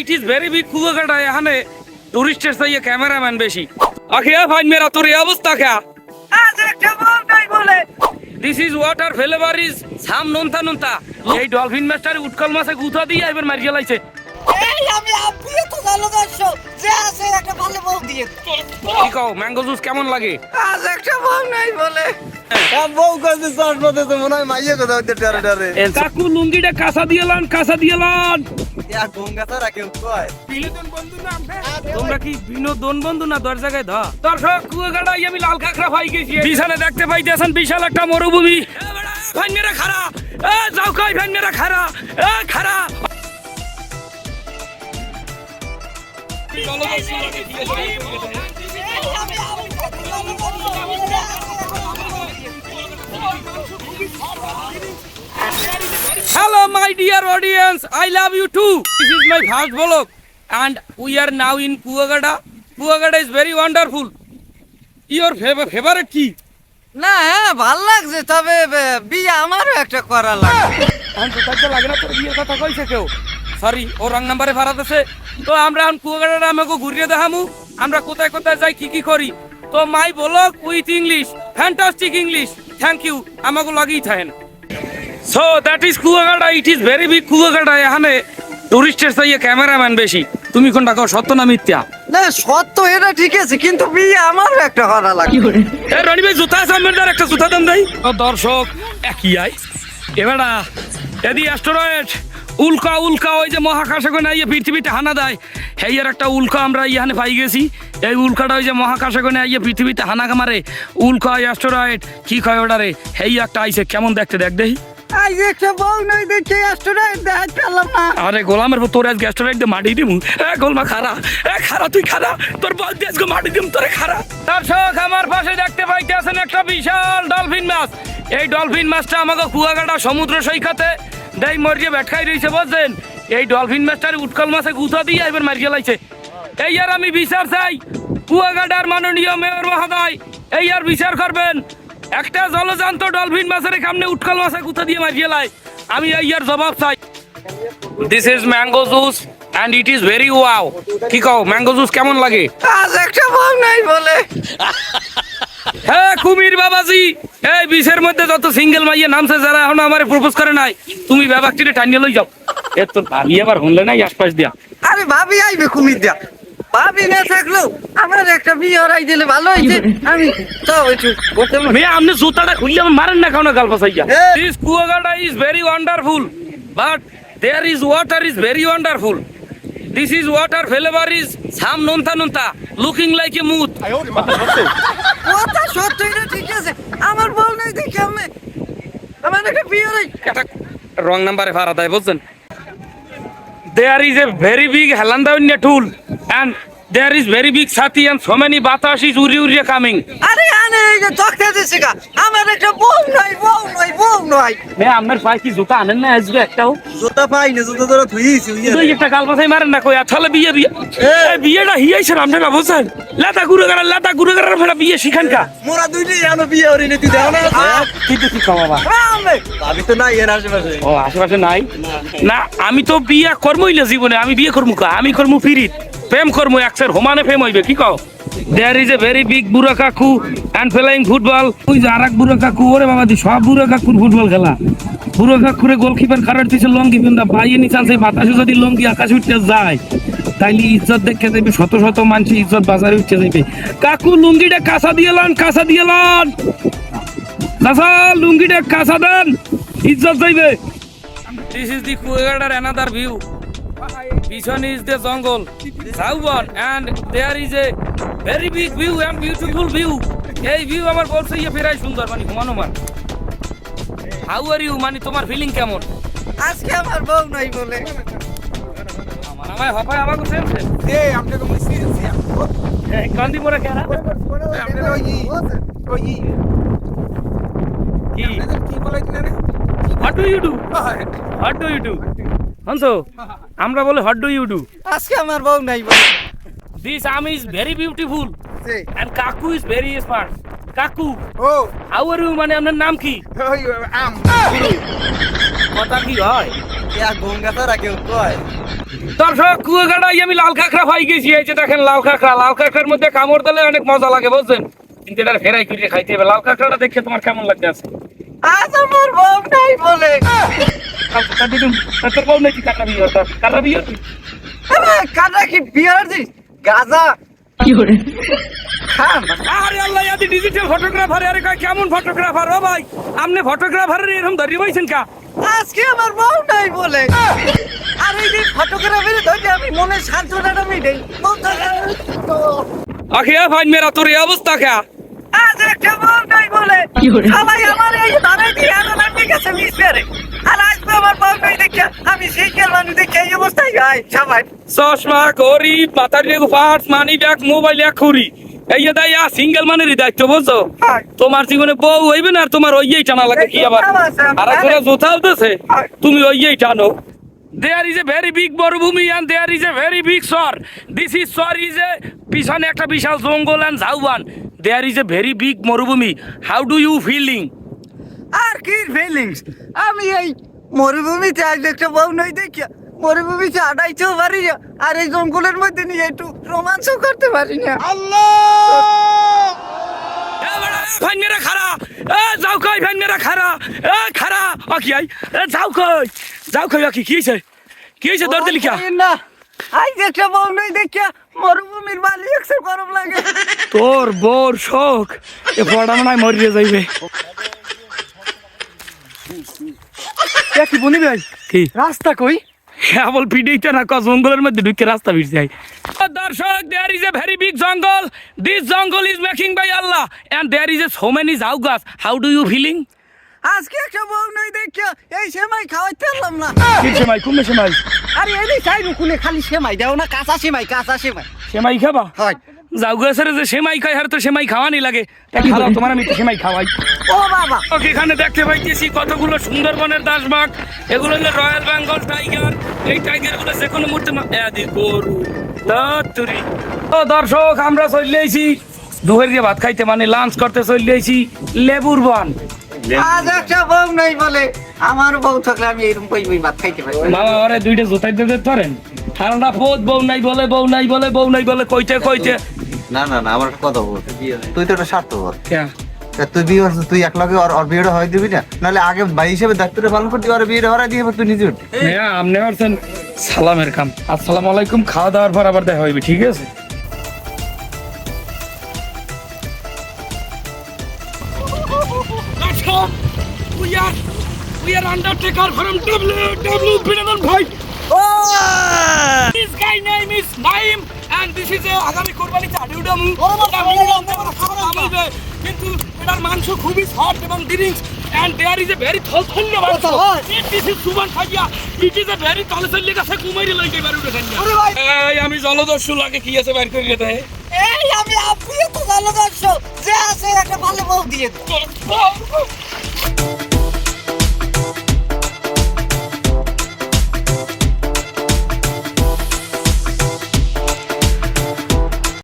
It is very big Kuakata এখানে টুরিস্টের চাইয়ে ক্যামেরাম্যান বেশি। আখিয়া ভাই মেরা তোর এই অবস্থা খা this is water flavour is some নোনতা নোনতা। এই ডলফিন মাস্টার উৎকল মাছে গুথা দিয়ে এবার মারিয়ে লাইছে এই আমি আপনি তো ভালো দর্শক যে আছে একটা ভালো বউ দিয়ে। কি কও ম্যাঙ্গো জুস কেমন লাগে? আজ একটা বউ নাই বলে। বউ কাছে চশমাতে তো মনে হয় মাইয়ে কথা হইতে ডারে ডারে কাকু লুঙ্গিটা কাঁচা দিয়ে লান কাঁচা দিয়ে লান। ইয়া গঙ্গা তারা কেউ কয়। তোমরা কি বিনোদন বন্ধু না দশ জায়গায় ধা দর্শক কুয়াকাটাই আমি লাল কাঁকড়া পাই গেছি। বিশালে দেখতে পাইতেছেন বিশাল একটা মরুভূমি। ভাই মেরা খারা এ যাও কই ভাই খারা এ খারা my dear audience. I love you too. This is my first vlog, and we are now in Kuagada. Kuagada is very wonderful. Your favorite কি না হ্যাঁ ভালো লাগছে তবে বিয়ে আমারও একটা করা লাগবে আমি তো তাইতে লাগে না তোর বিয়ের কথা কইছে কেউ সরি ও রং নাম্বারে ভাড়াতেছে তো আমরা এখন কুয়াকাটাটা আমাকে ঘুরিয়ে দেখামু আমরা কোথায় কোথায় যাই কি কি করি তো my blog with English fantastic English thank you আমাকে লাগেই থাকেন so that is Kuakata it is very big Kuakata এখানে টুরিস্টের চাইয়ে ক্যামেরাম্যান বেশি। তুমি কোনটা কও সত্য না মিথ্যা? না সত্য এটা ঠিক আছে কিন্তু বিয়ে আমারও একটা করা লাগবে। এ রনি ভাই জুতা আছে একটা জুতা দেন দেই। ও দর্শক একই আই? এবারা এদি অ্যাস্টেরয়েড উল্কা উল্কা ওই যে মহাকাশে কোনে আইয়ে পৃথিবীতে হানা দেয়। হেই আর একটা উল্কা আমরা ইহানে পাই গেছি। এই উল্কাটা ওই যে মহাকাশে কোনে আইয়ে পৃথিবীতে হানা মারে। উল্কা অ্যাস্টেরয়েড কি কয় ওটারে? হেই একটা আইছে কেমন দেখতে দেখ দেই। আই একটা বউ নাই দেখে অ্যাস্ট্রোনট দেখাতে পারলাম না। আরে গোলামের তোর আজকে দিয়ে মাটি এ গোলমা খারা। এ খারা তুই খারা। তোর বল দিয়ে আজকে মাটি দিম তোরে খারা। দর্শক আমার পাশে দেখতে পাইতে আছেন একটা বিশাল ডলফিন মাছ। এই ডলফিন মাছটা আমাকে কুয়াকাটা সমুদ্র সৈকতে দেই মরিয়ে রয়েছে বলছেন এই ডলফিন মাছটার উৎকল মাছে গুথা দিয়ে এবার মারিয়ে লাইছে এই আর আমি বিচার চাই। কুয়াকাটার মাননীয় মেয়র মহোদয় এই আর বিচার করবেন। একটা জলজান্ত ডলফিন মাছের সামনে উৎকল মাছে গুথা দিয়ে মারিয়ে লাই। আমি এই আর জবাব চাই। This is mango juice and it is very wow কি কও ম্যাঙ্গো জুস কেমন লাগে? আজ একটা বউ নাই বলে। হ্যাঁ কুমির বাবাজি এই বিশের মধ্যে যত সিঙ্গেল মাইয়ে নামছে যারা এখন আমার প্রপোজ করে নাই তুমি ব্যাপারটিতে টানিয়ে লই যাও। এ তোর ভাবি আবার শুনলে নাই আশপাশ দিয়া। আরে ভাবি আইবে কুমির দিয়া। ভাবি না থাকলেও আমার একটা বিয়ে হরাই দিলে ভালো হইছে। আমি তো একটু করতে মেয়ে আপনি জুতাটা খুললে আমার মারেন না কাউনা গাল পাসাইয়া this Kuakata is very wonderful but there is water is very wonderful this is water flavour is some নোনতা নোনতা লুকিং লাইক এ মুথ কথা সত্য এটা ঠিক আছে। আমার বউ নাই দেখে আমি আমার একটা বিয়ে হরাই। একটা রং নাম্বারে ভাড়া দেয় বুঝছেন? There is a very big and there is very big Sathi and so many বাতাস ইজ উড়ি উড়িয়ে কামিং আরে আনে এই যে তক্তা আমার একটা বউ নাই বউ নাই বউ নাই। মে আমার পায়ে কি জুতা আনেন না আজকে একটাও? জুতা পাই না জুতা ধরে থুইছি দুই একটা গাল মাথায় মারেন না কই আসলে বিয়ে বিয়ে। এই বিয়েটা হিয়াইছে আপনি না বুঝছেন? লাতা ঘুরে গেল লাতা ঘুরে গেল ফেরা বিয়ে শিখানকা মোরা দুইটাই জানো বিয়ে হরি নি তুই দেখো না। কি খাওয়া বাবা? আমি তো নাই এর আশেপাশে। ও আশেপাশে নাই? না আমি তো বিয়ে করবই না জীবনে আমি বিয়ে করব কা? আমি করব ফিরিত প্রেম করব একসের হোমানে প্রেম হইবে, কি কও? There is a very big বুড়া কাকু অ্যান্ড প্লেয়িং ফুটবল ওই যে আর এক বুড়া কাকু, ওরে বাবা দি সব বুড়া কাকুর ফুটবল খেলা। বুড়ো কাকুরে গোলকিপার খারাপ দিছে লঙ্গি পিন্দা পাইয়ে নিচান সেই বাতাসে যদি লঙ্গি আকাশ উঠতে যায়, তাইলে ইজ্জত দেখে যাবে শত শত মানুষ ইজ্জত বাজারে উঠতে যাবে কাকু, লুঙ্গিটা কাঁচা দিয়ে লান, কাঁচা দিয়ে লান। কাঁচা লুঙ্গিটা কাঁচা দেন, ইজ্জত যাইবে। This is the Kuegadar, another view. Bishon is the jungle, Sauban, and there is a very big view and beautiful view. এই ভিউ আমার বলছে ইয়ে ফেরাই সুন্দর মানে হুমানো মান। হাউ আর ইউ মানে তোমার ফিলিং কেমন? আজকে আমার বউ নাই বলে। আমার আমায় হপায় আমাকে সেম সেম এই আপনাকে মুসি কান্দি পরে কেনা আপনারা ওই ওই কি? কি? বলে কিনা রে? What do you do what do you do হনসো আমরা বলে হোয়াট ডু ইউ ডু? আজকে আমার বউ নাই বলে। This um is very beautiful and কাকু ইজ ভেরি স্মার্ট কাকু ও। হাউ আর ইউ মানে আপনার নাম কি? আম। কথা কি হয়? ইয়া গঙ্গা তারা কেউ কয়? দর্শক কুয়াকাটাই আমি লাল কাঁকড়া পাই গেছি এই যে দেখেন লাল কাঁকড়া লাল কাঁকড়ার মধ্যে কামড় দিলে অনেক মজা লাগে বুঝছেন? কিন্তু এটা ফেরাই করে খাইতে হবে? লাল কাঁকড়াটা দেখে তোমার কেমন লাগছে? আছে আজ আমার বউ নাই বলে। তোর বউ নাকি কাঁকড়া বিয়ে হতো কাঁকড়া বিয়ে কাটা কি বিয়ার দিস গাজা খান। আরে আল্লাহ ইয়াদি ডিজিটাল ফটোগ্রাফার আরে কয় কেমন ফটোগ্রাফার ও ভাই আপনি ফটোগ্রাফারের এরকম ধরিয়ে পাইছেন কা? আজকে আমার বউ নাই বলে। আর এই যে ফটোগ্রাফারে ধরে আমি মনে সান্ত্বনাটা মিটাই মেরা তোর এই অবস্থা কা? আজ একটা বউ নাই বলে। সবাই আমার আমি সেই মানুষ দেখে এই অবস্থায় গাই সবাই চশমা ঘড়ি মাথার পার্স মানি ব্যাগ মোবাইল এক খুরি এই যে দাইয়া সিঙ্গেল মানের দায়িত্ব বুঝছ? তোমার জীবনে বউ হইবে না আর তোমার ওইই টানা লাগে কি আবার? আর একটা জোতা উঠতেছে? তুমি ওইই টানো there is a very big মরুভূমি and there is a very big sir this is sir is a পিছনে একটা বিশাল জঙ্গল and ঝাউবান। There is a very big মরুভূমি। হাউ ডু ইউ ফিলিং আর কি ফিলিংস আমি এই মরুভূমিতে আজ একটা বউ নাই দেখি মরুভূমিতে আড়াইতেও পারি না আর এই জঙ্গলের মধ্যে নিয়ে একটু রোমাঞ্চ করতে পারি না। ভাই মেরা খারা এ যাও কই ভাই মেরা খারা এ খারা ও কি আই? এ যাও কই যাও কই ও কি কি হইছে? কি হইছে দর দিলি কা? না আজ একটা বউ নাই দেখি মরুভূমির বালি একসে গরম লাগে। তোর বোর শোক এ পড়া মনে হয় মরিয়ে যাইবে। কি বলি ভাই? কি? রাস্তা কই? কেবল পিডিতে না ক জঙ্গলের মধ্যে ঢুকে রাস্তা ভিড় যায় দর্শক there is a very big jungle this jungle is making by Allah and there is a so many ঝাউ গাছ. হাউ ডু ইউ ফিলিং আজকে একটা বউ নাই দেখি এই সেমাই খাওয়াইতে পারলাম না। কি সেমাই? কুমে সেমাই? আরে এই চাই রুকুলে খালি সেমাই দাও না কাঁচা সেমাই কাঁচা সেমাই। সেমাই খাবা? হয়। যাও গাছের যে সেমাই খাই আর তো সেমাই খাওয়ানি লাগে। তা খাওয়াও তোমার আমি সেমাই খাওয়াই। ও বাবা। ওকে, এখানে দেখতে পাইতেছি কতগুলো সুন্দরবনের দাসবাগ। এগুলো হলো রয়্যাল বেঙ্গল টাইগার। এই টাইগারগুলো যে কোনো মুহূর্তে মা- এ দি গরু ধত্তুরি। ও দর্শক আমরা চলে আইছি দুপুর দিয়ে ভাত খাইতে মানে লাঞ্চ করতে চলে আইছি লেবুর বন। আজ একটা বউ নাই বলে আমার বউ থাকলে আমি এরকম কই ভাত খাইতে পারি? মামা ওরে দুইটা জোতাই দিতে পারেন? ঠান্ডা পোত বউ নাই বলে বউ নাই বলে বউ নাই বলে কইতে কইতে। না না না আমার একটা কথা বল। তুই তো একটা স্বার্থ বল ক্যা? তুই বিয়ে তুই এক লগে ওর বিয়েটা হয় দিবি না? নাহলে আগে ভাই হিসেবে দায়িত্বটা পালন করতে ওর বিয়েটা হরাই দিয়ে তুই নিজে উঠবি। হ্যাঁ আপনি পারছেন সালামের কাম। আসসালামু আলাইকুম খাওয়া দাওয়ার পর আবার দেখা হইবে ঠিক আছে. We are we are undertaker from WW Binadan Bhai. This guy name is Naim আগামী কোরবানি কিন্তু এটার মাংস খুবই সফট এবং ড্রিঙ্কস থলথল্য মাংস কুমারি বারু দেখেন এই আমি জলদস্যু লাগে কি আছে বাইর করিয়ে দেয় এই আমি আপনি তো দর্শক যে আছে একটা ভালো বউ দিয়ে